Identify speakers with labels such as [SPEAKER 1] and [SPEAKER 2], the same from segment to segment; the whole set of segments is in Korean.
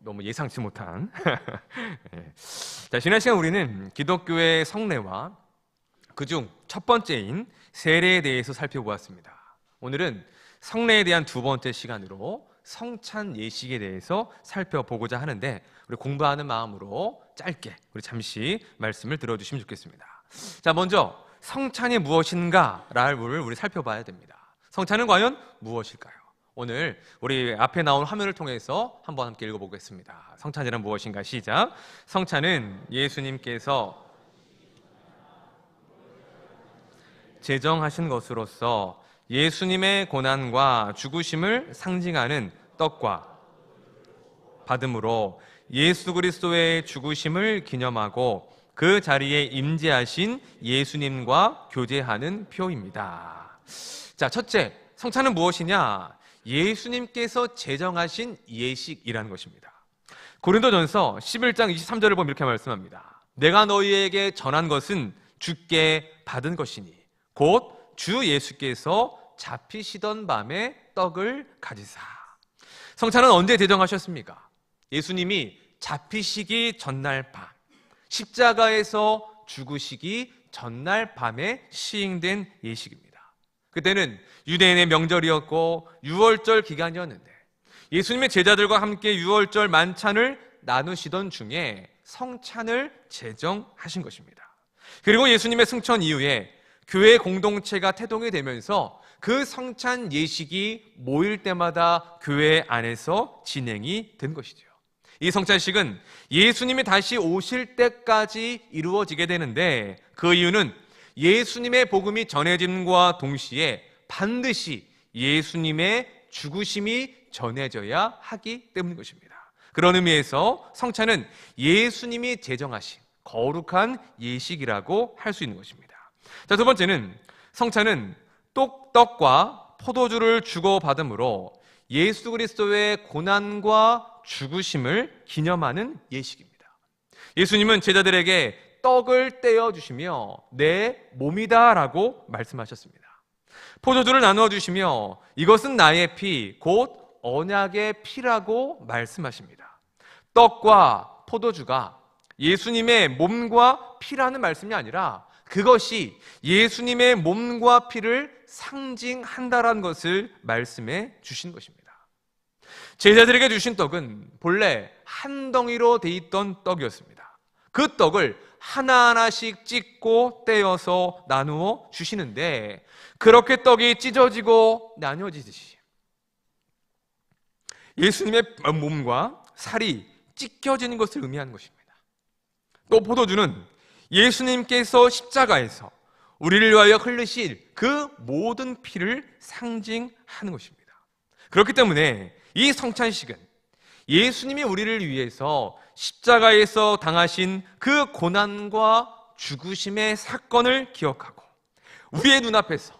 [SPEAKER 1] 너무 예상치 못한. 예. 자, 지난 시간 우리는 기독교의 성례와 그중 첫 번째인 세례에 대해서 살펴보았습니다. 오늘은 성례에 대한 두 번째 시간으로 성찬 예식에 대해서 살펴보고자 하는데 우리 공부하는 마음으로 짧게 우리 잠시 말씀을 들어주시면 좋겠습니다. 자, 먼저 성찬이 무엇인가를 우리 살펴봐야 됩니다. 성찬은 과연 무엇일까요? 오늘 우리 앞에 나온 화면을 통해서 한번 함께 읽어보겠습니다. 성찬이란 무엇인가 시작. 성찬은 예수님께서 제정하신 것으로서 예수님의 고난과 죽으심을 상징하는 떡과 받음으로 예수 그리스도의 죽으심을 기념하고 그 자리에 임재하신 예수님과 교제하는 표입니다. 자, 첫째, 성찬은 무엇이냐? 예수님께서 제정하신 예식이라는 것입니다. 고린도전서 11장 23절을 보면 이렇게 말씀합니다. 내가 너희에게 전한 것은 주께 받은 것이니 곧 주 예수께서 잡히시던 밤에 떡을 가지사. 성찬은 언제 제정하셨습니까? 예수님이 잡히시기 전날 밤, 십자가에서 죽으시기 전날 밤에 시행된 예식입니다. 그때는 유대인의 명절이었고 유월절 기간이었는데 예수님의 제자들과 함께 유월절 만찬을 나누시던 중에 성찬을 제정하신 것입니다. 그리고 예수님의 승천 이후에 교회 공동체가 태동이 되면서 그 성찬 예식이 모일 때마다 교회 안에서 진행이 된 것이죠. 이 성찬식은 예수님이 다시 오실 때까지 이루어지게 되는데 그 이유는 예수님의 복음이 전해짐과 동시에 반드시 예수님의 죽으심이 전해져야 하기 때문인 것입니다. 그런 의미에서 성찬은 예수님이 제정하신 거룩한 예식이라고 할 수 있는 것입니다. 자, 두 번째는 성찬은 똑떡과 포도주를 주고받음으로 예수 그리스도의 고난과 죽으심을 기념하는 예식입니다. 예수님은 제자들에게 떡을 떼어 주시며 내 몸이다라고 말씀하셨습니다. 포도주를 나누어 주시며 이것은 나의 피, 곧 언약의 피라고 말씀하십니다. 떡과 포도주가 예수님의 몸과 피라는 말씀이 아니라 그것이 예수님의 몸과 피를 상징한다라는 것을 말씀해 주신 것입니다. 제자들에게 주신 떡은 본래 한 덩이로 돼 있던 떡이었습니다. 그 떡을 하나하나씩 찢고 떼어서 나누어 주시는데 그렇게 떡이 찢어지고 나뉘어지듯이 예수님의 몸과 살이 찢겨지는 것을 의미하는 것입니다. 또 포도주는 예수님께서 십자가에서 우리를 위하여 흘리실 그 모든 피를 상징하는 것입니다. 그렇기 때문에 이 성찬식은 예수님이 우리를 위해서 십자가에서 당하신 그 고난과 죽으심의 사건을 기억하고 우리의 눈앞에서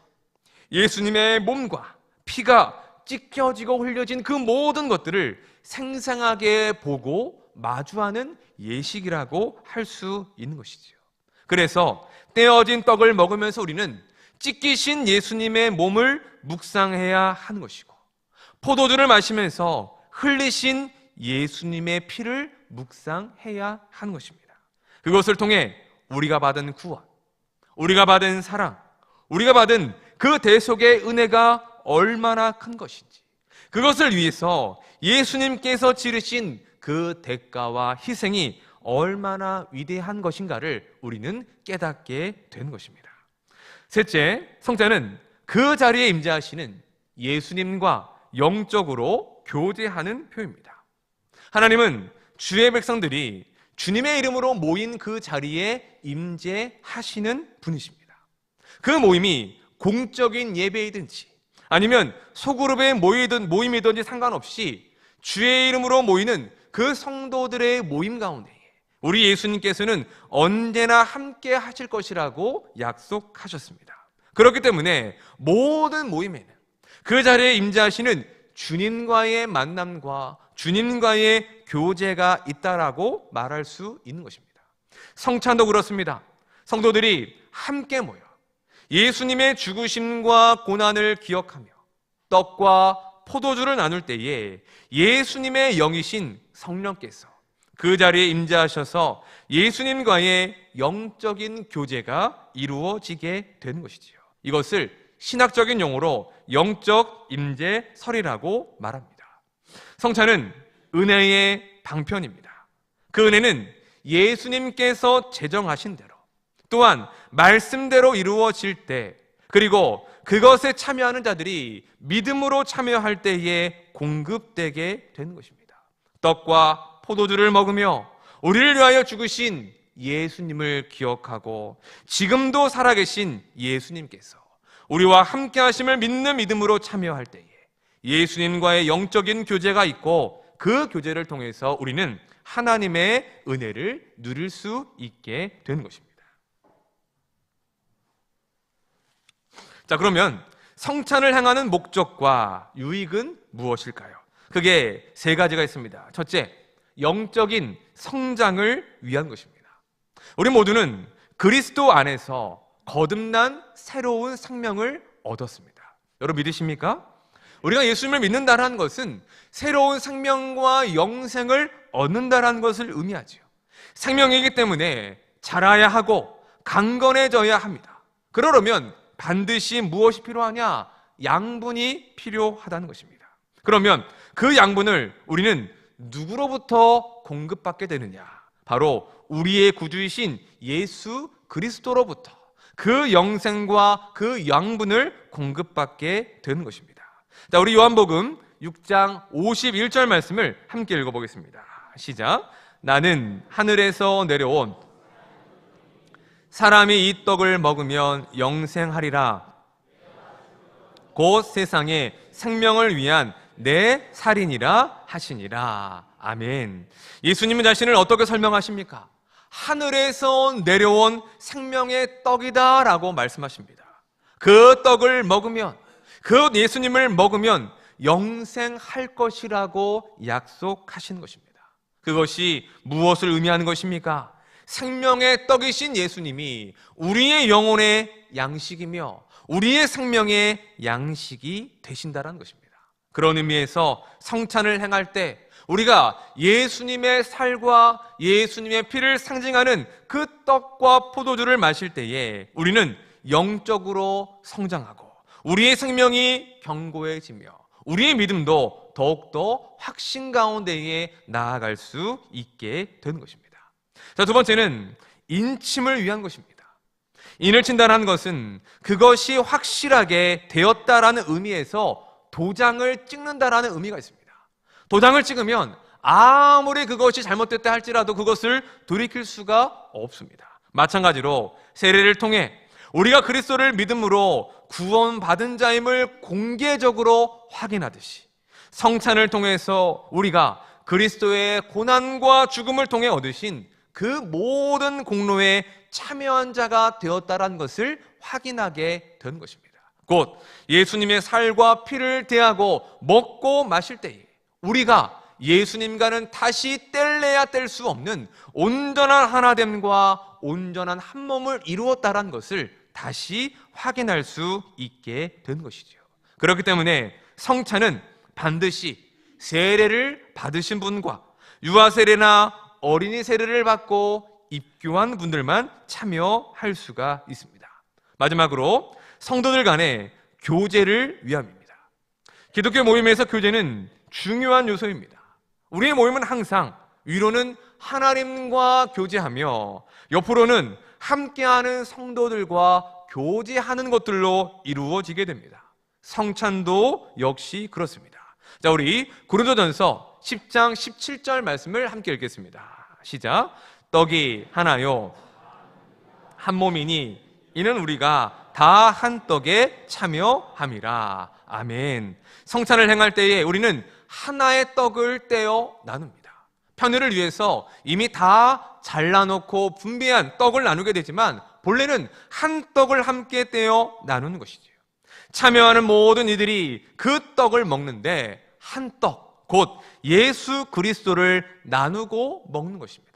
[SPEAKER 1] 예수님의 몸과 피가 찢겨지고 흘려진 그 모든 것들을 생생하게 보고 마주하는 예식이라고 할 수 있는 것이지요. 그래서 떼어진 떡을 먹으면서 우리는 찢기신 예수님의 몸을 묵상해야 하는 것이고 포도주를 마시면서 흘리신 예수님의 피를 묵상해야 하는 것입니다. 그것을 통해 우리가 받은 구원, 우리가 받은 사랑, 우리가 받은 그 대속의 은혜가 얼마나 큰 것인지, 그것을 위해서 예수님께서 지르신 그 대가와 희생이 얼마나 위대한 것인가를 우리는 깨닫게 되는 것입니다. 셋째, 성자는 그 자리에 임재하시는 예수님과 영적으로 교제하는 표입니다. 하나님은 주의 백성들이 주님의 이름으로 모인 그 자리에 임재하시는 분이십니다. 그 모임이 공적인 예배이든지 아니면 소그룹의 모이든 모임이든지 상관없이 주의 이름으로 모이는 그 성도들의 모임 가운데 우리 예수님께서는 언제나 함께 하실 것이라고 약속하셨습니다. 그렇기 때문에 모든 모임에는 그 자리에 임재하시는 주님과의 만남과 주님과의 교제가 있다라고 말할 수 있는 것입니다. 성찬도 그렇습니다. 성도들이 함께 모여 예수님의 죽으심과 고난을 기억하며 떡과 포도주를 나눌 때에 예수님의 영이신 성령께서 그 자리에 임재하셔서 예수님과의 영적인 교제가 이루어지게 되는 것이지요. 이것을 신학적인 용어로 영적 임재설이라고 말합니다. 성찬은 은혜의 방편입니다. 그 은혜는 예수님께서 제정하신 대로 또한 말씀대로 이루어질 때 그리고 그것에 참여하는 자들이 믿음으로 참여할 때에 공급되게 되는 것입니다. 떡과 포도주를 먹으며 우리를 위하여 죽으신 예수님을 기억하고 지금도 살아계신 예수님께서 우리와 함께 하심을 믿는 믿음으로 참여할 때에 예수님과의 영적인 교제가 있고 그 교제를 통해서 우리는 하나님의 은혜를 누릴 수 있게 되는 것입니다. 자, 그러면 성찬을 행하는 목적과 유익은 무엇일까요? 그게 세 가지가 있습니다. 첫째, 영적인 성장을 위한 것입니다. 우리 모두는 그리스도 안에서 거듭난 새로운 생명을 얻었습니다. 여러분 믿으십니까? 우리가 예수님을 믿는다는 것은 새로운 생명과 영생을 얻는다는 것을 의미하지요. 생명이기 때문에 자라야 하고 강건해져야 합니다. 그러려면 반드시 무엇이 필요하냐? 양분이 필요하다는 것입니다. 그러면 그 양분을 우리는 누구로부터 공급받게 되느냐? 바로 우리의 구주이신 예수 그리스도로부터 그 영생과 그 양분을 공급받게 되는 것입니다. 자, 우리 요한복음 6장 51절 말씀을 함께 읽어보겠습니다. 시작. 나는 하늘에서 내려온 사람이 이 떡을 먹으면 영생하리라. 곧 세상에 생명을 위한 내 살인이라 하시니라. 아멘. 예수님은 자신을 어떻게 설명하십니까? 하늘에서 내려온 생명의 떡이다라고 말씀하십니다. 그 떡을 먹으면, 그 예수님을 먹으면 영생할 것이라고 약속하신 것입니다. 그것이 무엇을 의미하는 것입니까? 생명의 떡이신 예수님이 우리의 영혼의 양식이며 우리의 생명의 양식이 되신다는 것입니다. 그런 의미에서 성찬을 행할 때 우리가 예수님의 살과 예수님의 피를 상징하는 그 떡과 포도주를 마실 때에 우리는 영적으로 성장하고 우리의 생명이 견고해지며 우리의 믿음도 더욱더 확신 가운데에 나아갈 수 있게 되는 것입니다. 자, 두 번째는 인침을 위한 것입니다. 인을 친다는 것은 그것이 확실하게 되었다라는 의미에서 도장을 찍는다라는 의미가 있습니다. 도장을 찍으면 아무리 그것이 잘못됐다 할지라도 그것을 돌이킬 수가 없습니다. 마찬가지로 세례를 통해 우리가 그리스도를 믿음으로 구원받은 자임을 공개적으로 확인하듯이 성찬을 통해서 우리가 그리스도의 고난과 죽음을 통해 얻으신 그 모든 공로에 참여한 자가 되었다는 것을 확인하게 된 것입니다. 곧 예수님의 살과 피를 대하고 먹고 마실 때에 우리가 예수님과는 다시 뗄래야 뗄 수 없는 온전한 하나됨과 온전한 한 몸을 이루었다는 것을 다시 확인할 수 있게 된 것이죠. 그렇기 때문에 성찬은 반드시 세례를 받으신 분과 유아 세례나 어린이 세례를 받고 입교한 분들만 참여할 수가 있습니다. 마지막으로 성도들 간의 교제를 위함입니다. 기독교 모임에서 교제는 중요한 요소입니다. 우리의 모임은 항상 위로는 하나님과 교제하며 옆으로는 함께하는 성도들과 교제하는 것들로 이루어지게 됩니다. 성찬도 역시 그렇습니다. 자, 우리 고린도전서 10장 17절 말씀을 함께 읽겠습니다. 시작. 떡이 하나요. 한 몸이니 이는 우리가 다 한 떡에 참여함이라. 아멘. 성찬을 행할 때에 우리는 하나의 떡을 떼어 나눕니다. 편의를 위해서 이미 다 잘라놓고 분배한 떡을 나누게 되지만 본래는 한 떡을 함께 떼어 나누는 것이지요. 참여하는 모든 이들이 그 떡을 먹는데 한 떡, 곧 예수 그리스도를 나누고 먹는 것입니다.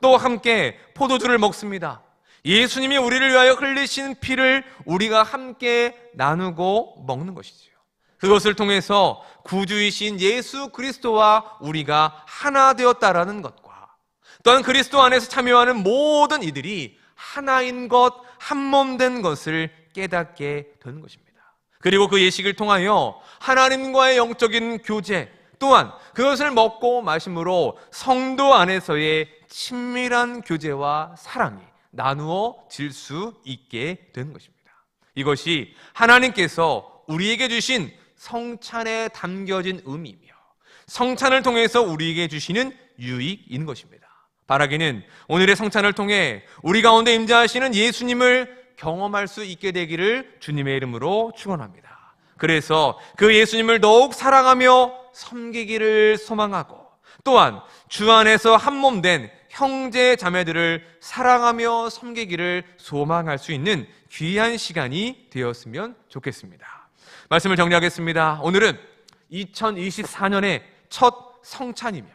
[SPEAKER 1] 또 함께 포도주를 먹습니다. 예수님이 우리를 위하여 흘리신 피를 우리가 함께 나누고 먹는 것이지요. 그것을 통해서 구주이신 예수 그리스도와 우리가 하나 되었다라는 것과 또한 그리스도 안에서 참여하는 모든 이들이 하나인 것, 한 몸 된 것을 깨닫게 되는 것입니다. 그리고 그 예식을 통하여 하나님과의 영적인 교제, 또한 그것을 먹고 마심으로 성도 안에서의 친밀한 교제와 사랑이 나누어질 수 있게 되는 것입니다. 이것이 하나님께서 우리에게 주신 성찬에 담겨진 의미이며 성찬을 통해서 우리에게 주시는 유익인 것입니다. 바라기는 오늘의 성찬을 통해 우리 가운데 임재하시는 예수님을 경험할 수 있게 되기를 주님의 이름으로 축원합니다. 그래서 그 예수님을 더욱 사랑하며 섬기기를 소망하고 또한 주 안에서 한 몸 된 형제 자매들을 사랑하며 섬기기를 소망할 수 있는 귀한 시간이 되었으면 좋겠습니다. 말씀을 정리하겠습니다. 오늘은 2024년의 첫 성찬이며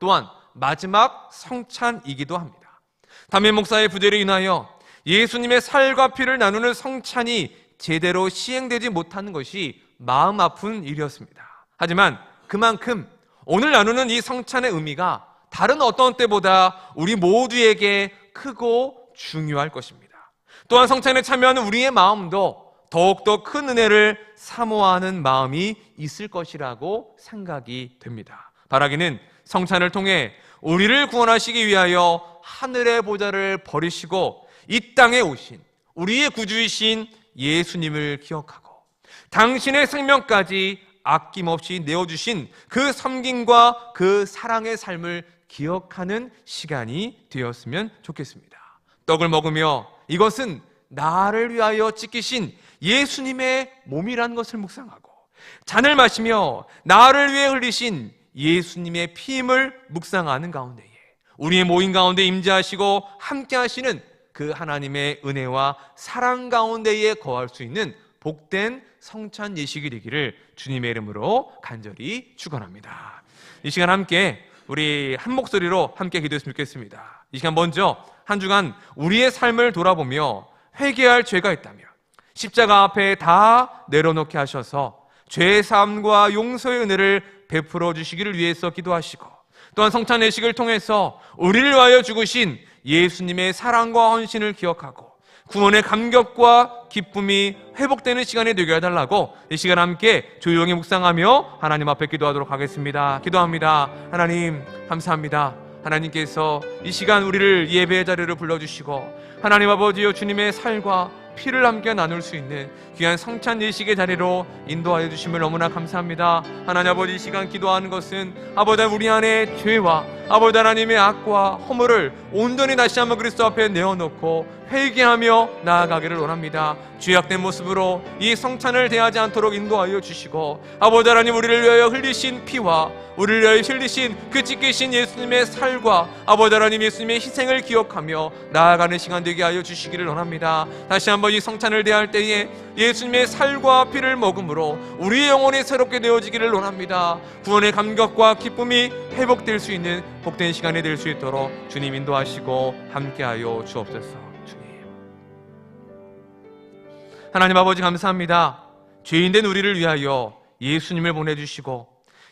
[SPEAKER 1] 또한 마지막 성찬이기도 합니다. 담임 목사의 부재로 인하여 예수님의 살과 피를 나누는 성찬이 제대로 시행되지 못하는 것이 마음 아픈 일이었습니다. 하지만 그만큼 오늘 나누는 이 성찬의 의미가 다른 어떤 때보다 우리 모두에게 크고 중요할 것입니다. 또한 성찬에 참여하는 우리의 마음도 더욱더 큰 은혜를 사모하는 마음이 있을 것이라고 생각이 됩니다. 바라기는 성찬을 통해 우리를 구원하시기 위하여 하늘의 보좌를 버리시고 이 땅에 오신 우리의 구주이신 예수님을 기억하고 당신의 생명까지 아낌없이 내어주신 그 섬김과 그 사랑의 삶을 기억하는 시간이 되었으면 좋겠습니다. 떡을 먹으며 이것은 나를 위하여 찢기신 예수님의 몸이라는 것을 묵상하고 잔을 마시며 나를 위해 흘리신 예수님의 피임을 묵상하는 가운데에 우리의 모임 가운데 임재하시고 함께 하시는 그 하나님의 은혜와 사랑 가운데에 거할 수 있는 복된 성찬 예식이 되기를 주님의 이름으로 간절히 축원합니다. 이 시간 함께 우리 한 목소리로 함께 기도했으면 좋겠습니다. 이 시간 먼저 한 주간 우리의 삶을 돌아보며 회개할 죄가 있다면 십자가 앞에 다 내려놓게 하셔서 죄 사함과 용서의 은혜를 베풀어 주시기를 위해서 기도하시고 또한 성찬 예식을 통해서 우리를 위하여 죽으신 예수님의 사랑과 헌신을 기억하고 구원의 감격과 기쁨이 회복되는 시간이 되게 해달라고 이 시간 함께 조용히 묵상하며 하나님 앞에 기도하도록 하겠습니다. 기도합니다. 하나님, 감사합니다. 하나님께서 이 시간 우리를 예배의 자리를 불러주시고 하나님 아버지여 주님의 살과 피를 함께 나눌 수 있는 귀한 성찬 예식의 자리로 인도하여 주심을 너무나 감사합니다. 하나님 아버지 이 시간 기도하는 것은 아버지 우리 안에 죄와 아버지 하나님의 악과 허물을 온전히 다시 한번 그리스도 앞에 내어놓고 회개하며 나아가기를 원합니다. 죄악된 모습으로 이 성찬을 대하지 않도록 인도하여 주시고 아버지 하나님 우리를 위하여 흘리신 피와 우리를 위하여 흘리신 그 찢기신 예수님의 살과 아버지 하나님 예수님의 희생을 기억하며 나아가는 시간 되게 하여 주시기를 원합니다. 다시 한번 이 성찬을 대할 때에 예수님의 살과 피를 먹음으로 우리의 영혼이 새롭게 되어지기를 원합니다. 구원의 감격과 기쁨이 회복될 수 있는 복된 시간이 될 수 있도록 주님 인도하시고 함께하여 주옵소서. 하나님 아버지 감사합니다. 죄인된 우리를 위하여 예수님을 보내주시고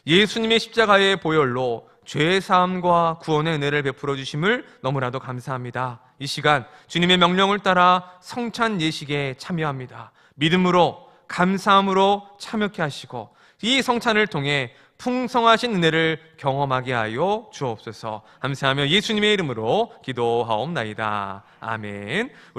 [SPEAKER 1] 예수님의 십자가의 보혈로 죄의 사함과 구원의 은혜를 베풀어 주심을 너무나도 감사합니다. 이 시간 주님의 명령을 따라 성찬 예식에 참여합니다. 믿음으로 감사함으로 참여케 하시고 이 성찬을 통해 풍성하신 은혜를 경험하게 하여 주옵소서. 감사하며 예수님의 이름으로 기도하옵나이다. 아멘. 우리